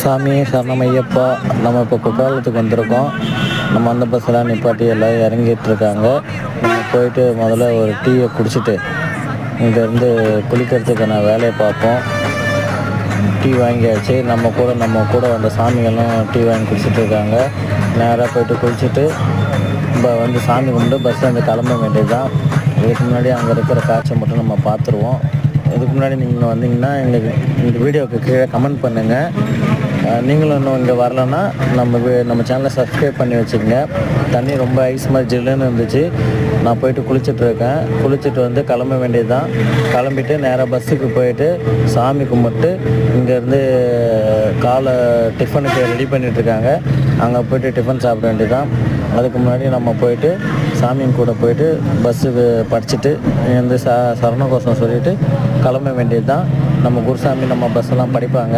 சாமி சரணம் ஐயப்பா நம்ம இப்போ குற்றாலத்துக்கு வந்திருக்கோம். நம்ம அந்த பஸ்ஸெல்லாம் நிப்பாட்டி எல்லாம் இறங்கிட்டு இருக்காங்க நம்ம போயிட்டு முதல்ல ஒரு டீயை குடிச்சிட்டு இங்கேருந்து குளிக்கிறதுக்கான வேலையை பார்ப்போம். டீ வாங்கியாச்சு. நம்ம கூட நம்ம கூட வந்த சாமிகளும் டீ வாங்கி குடிச்சிட்டு இருக்காங்க நேராக போயிட்டு குளிச்சுட்டு இப்போ வந்து சாமி கும்பிட்டு பஸ்ஸில் வந்து கிளம்ப வேண்டியது தான் இதுக்கு முன்னாடி அங்கே இருக்கிற காட்சியை மட்டும் நம்ம பார்த்துருவோம். இதுக்கு முன்னாடி நீங்கள் வந்தீங்கன்னா எங்களுக்கு இந்த வீடியோவுக்கு கீழே கமெண்ட் பண்ணுங்கள் நீங்களும் இன்னும் இங்கே வரலன்னா நம்ம நம்ம சேனலை சப்ஸ்கிரைப் பண்ணி வச்சுக்கோங்க. தண்ணி ரொம்ப ஐஸ் மாதிரி ஜில்லுன்னு இருந்துச்சு. நான் போயிட்டு குளிச்சுட்டு இருக்கேன். குளிச்சுட்டு வந்து கிளம்ப வேண்டியது தான் கிளம்பிட்டு நேராக பஸ்ஸுக்கு போயிட்டு சாமி கும்பிட்டு இங்கேருந்து காலை டிஃபனுக்கு ரெடி பண்ணிகிட்ருக்காங்க இருக்காங்க. அங்கே போயிட்டு டிஃபன் சாப்பிட வேண்டியது தான் அதுக்கு முன்னாடி நம்ம போயிட்டு சாமியும் கூட போயிட்டு பஸ்ஸுக்கு படிச்சுட்டு வந்து ச சரணகோஷம் சொல்லிட்டு கிளம்ப வேண்டியது தான் நம்ம குருசாமி நம்ம பஸ்ஸெல்லாம் படிப்பாங்க.